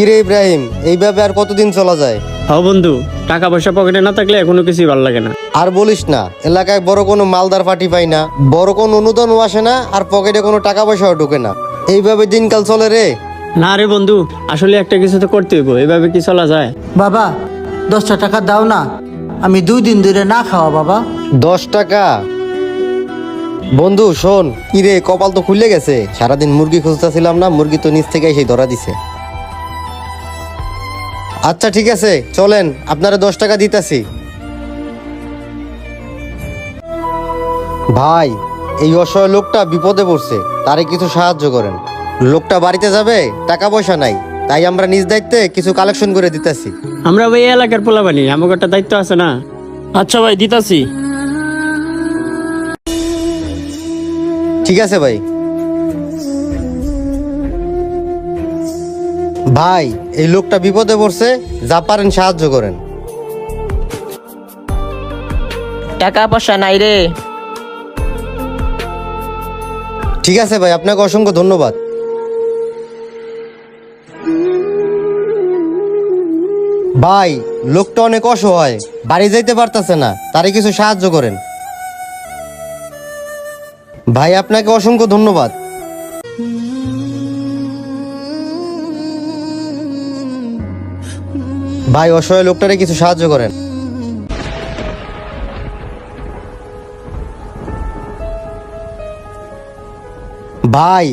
কিরে ইব্রাহিম এইভাবে আর কতদিন চলা যায়? হ বন্ধু টাকা পয়সা পকেটে না থাকলে কোনো কিছুই ভালো লাগে না। আর বলিস না এলাকায় বড় কোনো মালদার পার্টি পাই না বড় কোনো অনুদানও আসে না আর পকেটে কোনো টাকা পয়সাও ঢোকে না। এইভাবে দিনকাল চলে রে। না রে বন্ধু আসলে একটা কিছু তো করতে হইব এভাবে কি চলা যায়? বাবা দশটা টাকা দাও না আমি দুই দিন ধরে না খাওয়া বাবা। দশ টাকা? বন্ধু শোন কিরে কপাল তো খুলে গেছে সারাদিন মুরগি খুঁজতেছিলাম না মুরগি তো নিচ থেকে এসে ধরা দিছে। আচ্ছা ঠিক আছে চলেন আপনারা দশ টাকা দিতেছি। ভাই এই অসহায় লোকটা বিপদে পড়ছে তারে কিছু সাহায্য করেন। লোকটা বাড়িতে যাবে টাকা পয়সা নাই তাই আমরা নিজ দায়িত্বে কিছু কালেকশন করে দিতেছি। আমরা ওই এলাকার পোলাবানি আমাকে একটা দায়িত্ব আছে না? আচ্ছা ভাই দিতাছি। ঠিক আছে ভাই। ভাই এই লোকটা বিপদে পড়ছে যা পারেন সাহায্য করেন। টাকা পয়সা নাই রে। ঠিক আছে ভাই আপনাকে অসংখ্য ধন্যবাদ। ভাই লোকটা অনেক অসহায় বাড়ি যাইতে পারতাছে না তারে কিছু সাহায্য করেন। ভাই আপনাকে অসংখ্য ধন্যবাদ। ভাই অসহায় লোকটারে কিছু সাহায্য করেন। ভাই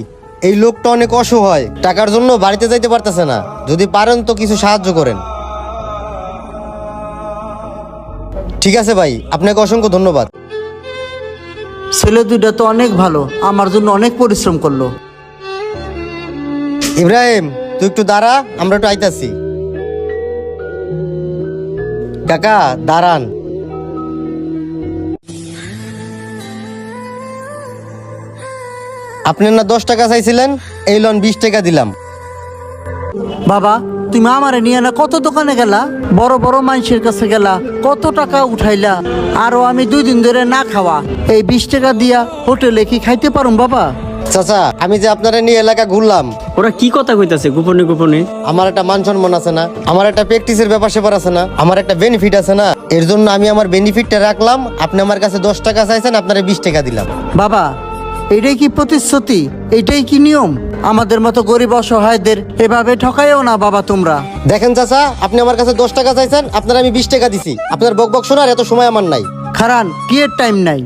এই লোকটা অনেক অসহায়। টাকার জন্য বাড়িতে যাইতে পারতেছে না। যদি পারেন তো কিছু সাহায্য করেন। ঠিক আছে ভাই আপনাকে অসংখ্য ধন্যবাদ। ছেলে দুইটা তো অনেক ভালো আমার জন্য অনেক পরিশ্রম করল। ইব্রাহিম তুই একটু দাঁড়া আমরা একটু আইতাছি। কাকা, দাঁড়ান। আপনি না দশ টাকা চাইছিলেন, এই লোন বিশ টাকা দিলাম। বাবা, তুমি আমারে নিয়ে না কত দোকানে গেলা? বড় বড় মানুষের কাছে গেলা, কত টাকা উঠাইলা? আরও আমি দুই দিন ধরে না খাওয়া। এই বিশ টাকা দিয়া হোটেলে কি খাইতে পারুম, বাবা? চাচা আমি যে আপনারা নিয়ে এলাকা ঘুরলাম। ওরা কি কথা কইতাছে গোপনে গোপনে? আমার একটা মান সম্মান আছে না আমার একটা প্র্যাকটিসের ব্যাপার সেপার আছে না আমার একটা বেনিফিট আছে না এর জন্য আমি আমার বেনিফিটটা রাখলাম আপনি আমার কাছে দশ টাকা চাইছেন আপনারা বিশ টাকা দিলাম। বাবা এটাই কি প্রতিশ্রুতি? এটাই কি নিয়ম? আমাদের মতো গরিব অসহায়দের এভাবে ঠকাইও না বাবা তোমরা। দেখেন চাচা আপনি আমার কাছে দশ টাকা চাইছেন আপনার আমি বিশ টাকা দিছি। আপনার বক বক শোনার এত সময় আমার নাই। খারান বিয়ের টাইম নাই?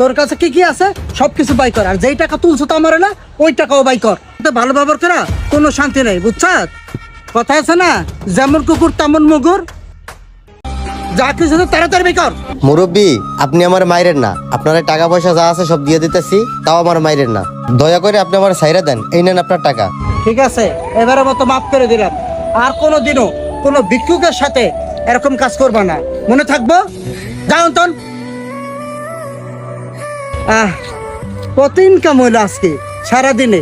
তোর কাছে কি কি আছে? সবকিছু বাই কর। আর যেই টাকা তুলছো তো আমার না ওই টাকাও বাই কর। তো ভালো ব্যবহার করা কোনো শান্তি নেই বুঝছ? কথা আছে না? যেমন কুকুর তেমন মুগুর। যা কিছু তাড়াতাড়ি বাই কর। মুরব্বী আপনি আমার মাইরের না। আপনার টাকা পয়সা যা আছে সব দিয়ে দিতেছি তাও আমার মাইরের না। দয়া করে আপনি আমার সাইরা দেন এই নেন আপনার টাকা। ঠিক আছে এবারে মতো মাফ করে দিলাম। আর কোনো দিনও কোনো ভিক্ষুকের সাথে এরকম কাজ করবা না। মনে থাকব? যাও অন্তন। আহ, কত ইনকাম হইল আজকে? সারাদিনে?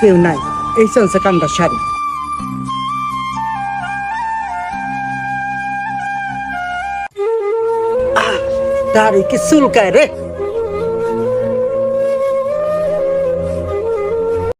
কেউ নাই। এই চলছে কামটা, সারি। দাড়ি কি চুলকায় রে।